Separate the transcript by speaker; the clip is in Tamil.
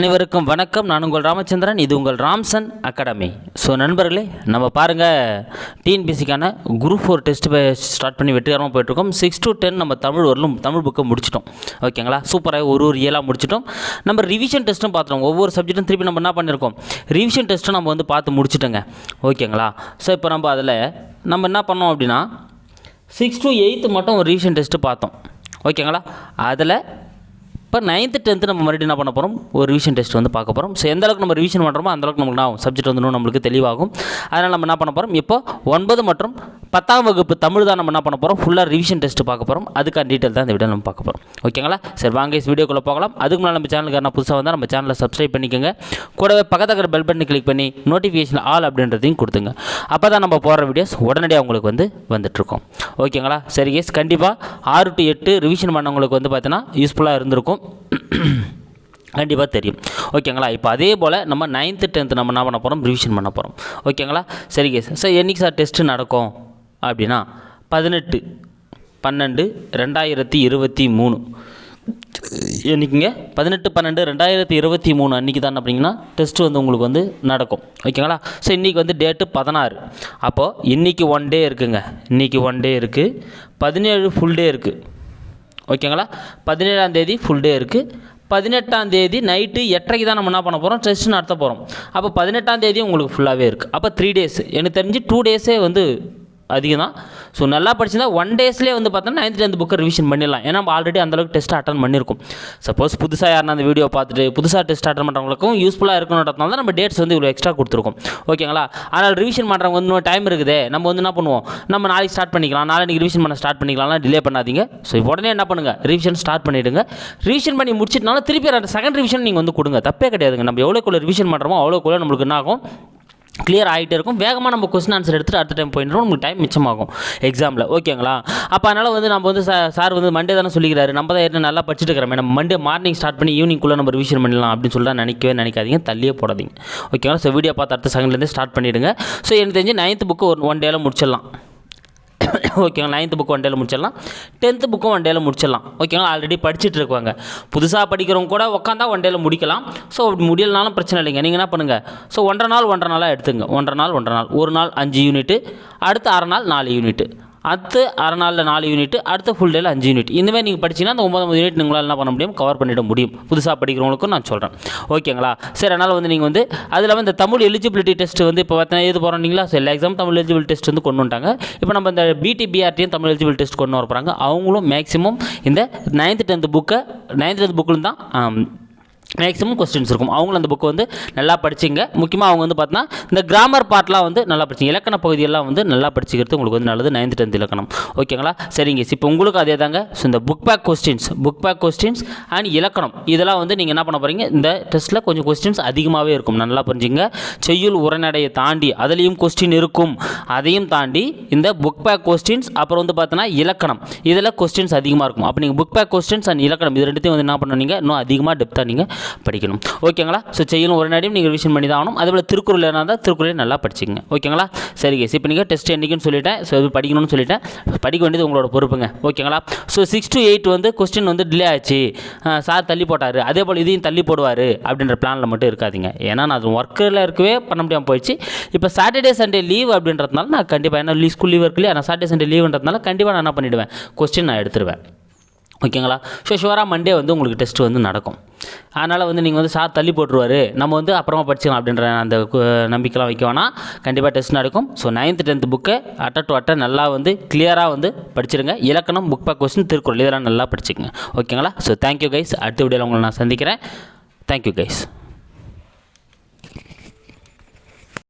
Speaker 1: அனைவருக்கும் வணக்கம். நான் உங்கள் ராமச்சந்திரன். இது உங்கள் ராம்சன் அகாடமி. ஸோ நண்பர்களே நம்ம பாருங்கள் டிஎன்பிசிக்கான குரூப் ஃபோர் டெஸ்ட் ஸ்டார்ட் பண்ணி வெற்றிகரமாக போயிட்டுருக்கோம். சிக்ஸ் டு டென் நம்ம தமிழ் வரலும் தமிழ் புக்கை முடிச்சிட்டோம். ஓகேங்களா சூப்பராக ஒரு ஒரு இயலாக முடிச்சிட்டோம். நம்ம ரிவிஷன் டெஸ்ட்டும் பார்த்துட்டோம் ஒவ்வொரு சப்ஜெக்ட்டும் திருப்பி நம்ம என்ன பண்ணியிருக்கோம் ரிவிஷன் டெஸ்ட்டும் நம்ம வந்து பார்த்து முடிச்சிட்டோங்க. ஓகேங்களா ஸோ இப்போ நம்ம அதில் நம்ம என்ன பண்ணோம் அப்படின்னா சிக்ஸ் டு எயித்து மட்டும் ஒரு ரிவிஷன் டெஸ்ட்டு பார்த்தோம் ஓகேங்களா அதில் இப்போ நைன்த்து டென்த்து நம்ம மறுபடியும் என்ன பண்ண போகிறோம் ஒரு ரிவிஷன் டெஸ்ட் வந்து பார்க்க போகிறோம் ஸோ எந்த அளவுக்கு நம்ம ரிவிஷன் பண்ணுறோமோ அந்த அளவுக்கு நமக்கு நான் சப்ஜெக்ட் வந்து நம்மளுக்கு தெளிவாகும். அதனால் நம்ம என்ன பண்ண போகிறோம் இப்போ ஒன்பது மற்றும் பத்தாம் வகுப்பு தமிழ் தான் நம்ம என்ன பண்ண போகிறோம் ஃபுல்லாக ரிவிஷன் டெஸ்ட் பார்க்க போகிறோம் அதுக்கான டீட்டெயில் தான் இந்த வீடியோ நம்ம பார்க்க போகிறோம் ஓகேங்களா சரி வாங்க வீடியோக்குள்ளே போகலாம். அதுக்கு முன்னாடி நம்ம சேனலுக்கு என்ன புதுசாக வந்தால் நம்ம சேனலை சப்ஸ்கிரைப் பண்ணிக்கோங்க. கூடவே பக்கத்தில் பெல் பட்டனை கிளிக் பண்ணி நோட்டிஃபிகேஷன் ஆல் அப்படின்றதையும் கொடுத்துங்க. அப்போ தான் நம்ம போடுற வீடியோஸ் உடனடியாக உங்களுக்கு வந்து வந்துட்டுருக்கோம். ஓகேங்களா சரி கேஸ் கண்டிப்பாக ஆறு டு எட்டு ரிவிஷன் பண்ணவங்களுக்கு வந்து பார்த்தீங்கன்னா யூஸ்ஃபுல்லாக இருந்திருக்கும். கண்டிப்பாக தெரியும். ஓகேங்களா இப்போ அதே போல் நம்ம நைன்த்து டென்த்து நம்ம என்ன பண்ண போகிறோம் ரிவிஷன் பண்ண போகிறோம் ஓகேங்களா சரி சார் சார் என்னைக்கு சார் டெஸ்ட்டு நடக்கும்? அப்படின்னா பதினெட்டு பன்னெண்டு ரெண்டாயிரத்தி இருபத்தி மூணு. என்றைக்குங்க பதினெட்டு பன்னெண்டு ரெண்டாயிரத்தி இருபத்தி மூணு அன்றைக்கி தான் அப்படிங்கன்னா டெஸ்ட்டு வந்து உங்களுக்கு வந்து நடக்கும். ஓகேங்களா ஸோ இன்றைக்கி வந்து டேட்டு பதினாறு. அப்போது இன்றைக்கி ஒன் டே இருக்குங்க. இன்றைக்கி ஒன் டே இருக்குது பதினேழு ஃபுல் டே இருக்குது ஓகேங்களா? பதினேழாம் தேதி ஃபுல் டே இருக்குது பதினெட்டாம் தேதி நைட்டு எட்டரைக்கு தான் நம்ம என்ன பண்ண போகிறோம் டெஸ்ட் நடத்த போகிறோம் அப்போ பதினெட்டாம் தேதி உங்களுக்கு ஃபுல்லாகவே இருக்குது அப்போ த்ரீ டேஸ் எனக்கு தெரிஞ்சு டூ டேஸே வந்து அதிகம் தான் ஸோ நல்லா படிச்சிருந்தா ஒன் டேஸ்லேயே வந்து பார்த்தோன்னா நைன்த் டென்த் புக்கை ரிவிஷன் பண்ணிடலாம். ஏன்னா நம்ம ஆல்ரெடி அந்தளவுக்கு டெஸ்ட் அட்டன் பண்ணியிருக்கோம். சப்போஸ் புதுசாக யாருன்னா அந்த வீடியோ பார்த்துட்டு புதுசாக டெஸ்ட் அட்டன் பண்ணுறவங்களுக்கும் யூஸ்ஃபுல்லாக இருக்கணுன்றதுனால தான் நம்ம டேட்ஸ் வந்து இவ்வளோ எக்ஸ்ட்ரா கொடுத்துருக்கோம். ஓகேங்களா ஆனால் ரிவிஷன் பண்ணுறவங்க வந்து இன்னும் டைம் இருக்குதே. நம்ம வந்து என்ன பண்ணுவோம்? நம்ம நாளைக்கு ஸ்டார்ட் பண்ணிக்கலாம். நாளைக்கு ரிவிஷன் பண்ண ஸ்டார்ட் பண்ணிக்கலாம்லாம் டிலே பண்ணாதீங்க. ஸோ உடனே என்ன பண்ணுங்கள் ரிவிஷன் ஸ்டார்ட் பண்ணிவிடுங்க ரிவிஷன் பண்ணி முடிச்சிட்டனால திருப்பி செகண்ட் ரிவிஷன் நீங்கள் வந்து கொடுங்க. தப்பே கிடையாதுங்க. நம்ம எவ்வளோக்குள்ள ரிவிஷன் பண்ணுறோமோ அவ்வளோக்குள்ள நம்மளுக்கு என்ன ஆகும்? கிளியர் ஆகிட்டே இருக்கும். வேகமாக நம்ம கொஸ்டின் ஆன்சர் எடுத்துகிட்டு அடுத்த டைம் போயிடுறோம் நமக்கு டைம் மிச்சமாகும். எக்ஸாமில் ஓகேங்களா அப்போ அதனால் வந்து நம்ம வந்து சார் வந்து மண்டே தானே சொல்லிக்கிறாரு. நம்ம தான் ஏற்கனவே நல்லா படிச்சுட்டு இருக்கிறோம். நம்ம மண்டே மார்னிங் ஸ்டார்ட் பண்ணி ஈவினிங்குள்ளே நம்ம ரிவிஷன் பண்ணலாம் அப்படின்னு சொல்லி நினைக்கவே நினைக்காதீங்க. தள்ளியே போடாதீங்க. ஓகேங்களா ஸோ வீடியோ பார்த்து அடுத்த செகண்ட்லேருந்து ஸ்டார்ட் பண்ணிவிடுங்க ஸோ எனக்கு தெரிஞ்சு நைன்த் புக்கு ஒரு ஒன் டேல முடிச்சிடலாம். ஓகேங்களா நைன்த்து புக்கு ஒன் டேல முடிச்சிடலாம். டென்த்து புக்கும் ஒன் டேல முடிச்சிடலாம். ஓகேங்களா ஆல்ரெடி படிச்சுட்டு இருக்குவாங்க புதுசாக படிக்கிறவங்க கூட உட்காந்தா ஒன் டேல முடிக்கலாம். ஸோ அப்படி முடியலனாலும் பிரச்சனை இல்லைங்க. நீங்கள் என்ன பண்ணுங்கள் ஸோ ஒன்றரை நாள் ஒன்றரை நாளாக எடுத்துங்க. ஒன்றரை நாள் ஒன்றரை நாள். ஒரு நாள் அஞ்சு யூனிட்டு அடுத்த அரை நாள் நாலு யூனிட்டு அடுத்து அரை நாளில் நாலு யூனிட் அடுத்த ஃபுல் டேல அஞ்சு யூனிட் இந்தமாதிரி நீங்கள் படிச்சீங்கன்னா அந்த ஒன்பது யூனிட் உங்களால் என்ன பண்ண முடியும்? கவர் பண்ணிட முடியும். புதுசாக படிக்கிறவங்களுக்கும் நான் சொல்கிறேன் ஓகேங்களா சரி அதனால் வந்து நீங்கள் வந்து அதில் வந்து இந்த தமிழ் எலிஜிபிலிட்டி டெஸ்ட் வந்து இப்போ பார்த்தா எது போகிறோம்னீங்களா சரி எல்லா எக்ஸாம் தமிழ் எலிஜிபிள் டெஸ்ட் வந்து கொண்டு வந்துட்டாங்க. இப்போ நம்ம இந்த பிடிபிஆர்டியும் தமிழ் எலிஜிபிள் டெஸ்ட் கொண்டு வர போகிறாங்க அவங்களும் மேக்ஸிமம் இந்த நைன்த்து டென்த்து புக்கை நைன்த்து டென்த் புக்கில் தான் மேக்ஸிமம் கொஸ்டின்ஸ் இருக்கும். அவங்களும் அந்த புக்கு வந்து நல்லா படிச்சிங்க. முக்கியமாக அவங்க வந்து பார்த்தீங்கன்னா இந்த கிராமர் பார்ட்லாம் வந்து நல்லா படிச்சிங்க. இலக்கண பகுதியெல்லாம் வந்து நல்லா படிச்சுக்கிறது உங்களுக்கு வந்து நல்லது. நைன்த் டென்த் இலக்கணம். ஓகேங்களா சரிங்க. இப்போ உங்களுக்கு அதே தாங்க. ஸோ இந்த book back questions book back questions and இலக்கணம். இதெல்லாம் வந்து நீங்கள் என்ன பண்ண போகிறீங்க இந்த டெஸ்ட்டில் கொஞ்சம் கொஸ்டின்ஸ் அதிகமாகவே இருக்கும். நல்லா புரிஞ்சுங்க. செய்யுள் உரைநடையை தாண்டி அதுலேயும் கொஸ்டின் இருக்கும். அதையும் தாண்டி இந்த புக் பேக் கொஸ்டின்ஸ் அப்புறம் வந்து பார்த்தீங்கன்னா இலக்கணம். இதில் கொஸ்டின்ஸ் அதிகமாக இருக்கும். அப்போ நீங்கள் புக் பேக் கொஸ்டின்ஸ் அண்ட் இலக்கணம் இது ரெண்டுத்தையும் வந்து என்ன பண்ணுவீங்க? இன்னும் அதிகமாக டெப்த்தாக நீங்கள் படிக்கணும். ஓகேங்களா? ஸோ செய்யணும் ஒரு நாடியும் நீங்கள் ரிவிஷன் பண்ணி தான் ஆகணும். அதேபோல் திருக்குறள் இருந்தால் திருக்குறளை நல்லா படிச்சிங்க ஓகேங்களா? சரி கேஸ் இப்போ நீங்கள் டெஸ்ட் என்றைக்குன்னு சொல்லிட்டேன். ஸோ இது படிக்கணும்னு சொல்லிட்டேன். படிக்க வேண்டியது உங்களோட பொறுப்புங்க. ஓகேங்களா? ஸோ சிக்ஸ் டு எயிட் வந்து கொஸ்டின் வந்து டிலே ஆச்சு. சார் தள்ளி போட்டார். அதே போல் இதையும் தள்ளி போடுவார் அப்படின்ற பிளானில் மட்டும் இருக்காதீங்க. ஏன்னா நான் அது ஒர்க்கில் இருக்கவே பண்ண முடியாமல் போயிடுச்சு. இப்போ சாட்டர்டே சண்டே லீவ் அப்படின்றதுனால நான் கண்டிப்பாக என்ன லீவ் ஸ்கூல் லீவ் இருக்கு இல்லையா நான் சாட்டர்டே சண்டே லீவ்ன்றதுனால கண்டிப்பாக நான் என்ன பண்ணிவிடுவேன் கொஸ்டின் நான் எடுத்துருவேன். ஓகேங்களா? ஸோ ஷுவராக மண்டே வந்து உங்களுக்கு டெஸ்ட் வந்து நடக்கும். அதனால் வந்து நீங்கள் வந்து சார் தள்ளி போட்டுருவாரு. நம்ம வந்து அப்புறமா படிச்சுக்கலாம் அப்படின்ற அந்த நம்பிக்கைலாம் வைக்க வேணாம். கண்டிப்பாக டெஸ்ட் நடக்கும். ஸோ நைன்த்து டென்த் புக்கு அட்ட டு அட்ட நல்லா வந்து கிளியராக வந்து படிச்சிருங்க. இலக்கணம் புக் பேக் கொஸ்டின் திருக்குறள் இதெல்லாம் நல்லா படிச்சுக்கங்க. ஓகேங்களா ஸோ தேங்க்யூ கைஸ் அடுத்த வீடியோவில் உங்களை நான் சந்திக்கிறேன். Thank you guys